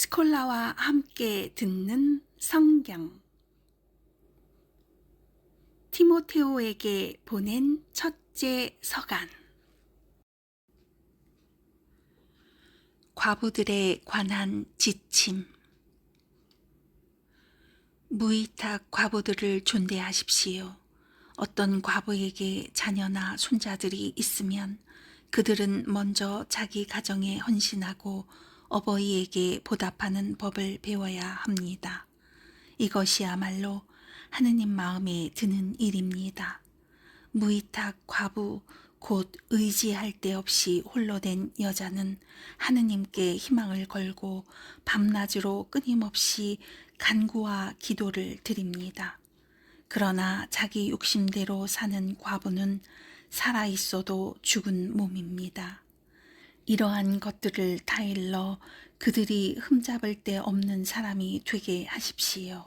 스콜라와 함께 듣는 성경. 티모테오에게 보낸 첫째 서간. 과부들에 관한 지침. 무이탁 과부들을 존대하십시오. 어떤 과부에게 자녀나 손자들이 있으면 그들은 먼저 자기 가정에 헌신하고 어버이에게 보답하는 법을 배워야 합니다. 이것이야말로 하느님 마음에 드는 일입니다. 무이탁 과부 곧 의지할 데 없이 홀로 된 여자는 하느님께 희망을 걸고 밤낮으로 끊임없이 간구와 기도를 드립니다. 그러나 자기 욕심대로 사는 과부는 살아 있어도 죽은 몸입니다. 이러한 것들을 다 일러 그들이 흠잡을 데 없는 사람이 되게 하십시오.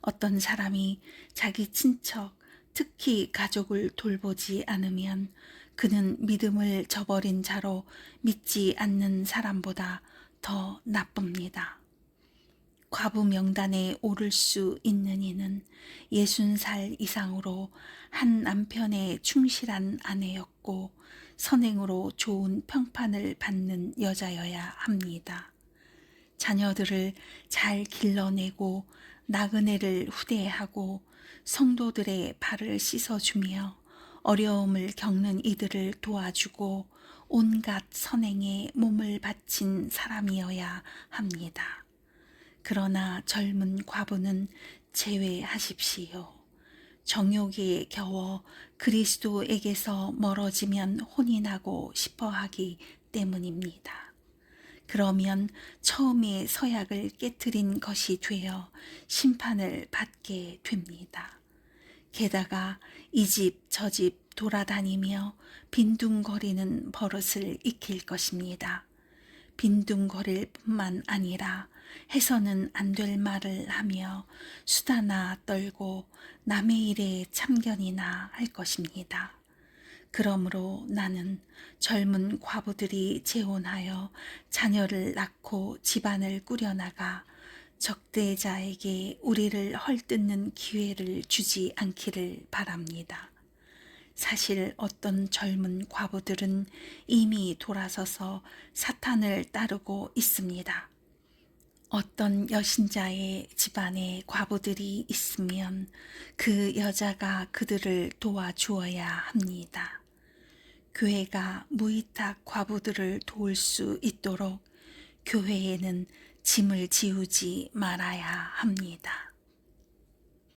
어떤 사람이 자기 친척, 특히 가족을 돌보지 않으면 그는 믿음을 저버린 자로 믿지 않는 사람보다 더 나쁩니다. 과부 명단에 오를 수 있는 이는 예순 살 이상으로 한 남편의 충실한 아내였고 선행으로 좋은 평판을 받는 여자여야 합니다. 자녀들을 잘 길러내고 나그네를 후대하고 성도들의 발을 씻어주며 어려움을 겪는 이들을 도와주고 온갖 선행에 몸을 바친 사람이어야 합니다. 그러나 젊은 과부는 제외하십시오. 정욕에 겨워 그리스도에게서 멀어지면 혼이 나고 싶어 하기 때문입니다. 그러면 처음에 서약을 깨뜨린 것이 되어 심판을 받게 됩니다. 게다가 이 집 저 집 돌아다니며 빈둥거리는 버릇을 익힐 것입니다. 빈둥거릴 뿐만 아니라 해서는 안 될 말을 하며 수다나 떨고 남의 일에 참견이나 할 것입니다. 그러므로 나는 젊은 과부들이 재혼하여 자녀를 낳고 집안을 꾸려나가 적대자에게 우리를 헐뜯는 기회를 주지 않기를 바랍니다. 사실 어떤 젊은 과부들은 이미 돌아서서 사탄을 따르고 있습니다. 어떤 여신자의 집안에 과부들이 있으면 그 여자가 그들을 도와주어야 합니다. 교회가 무이탁 과부들을 도울 수 있도록 교회에는 짐을 지우지 말아야 합니다.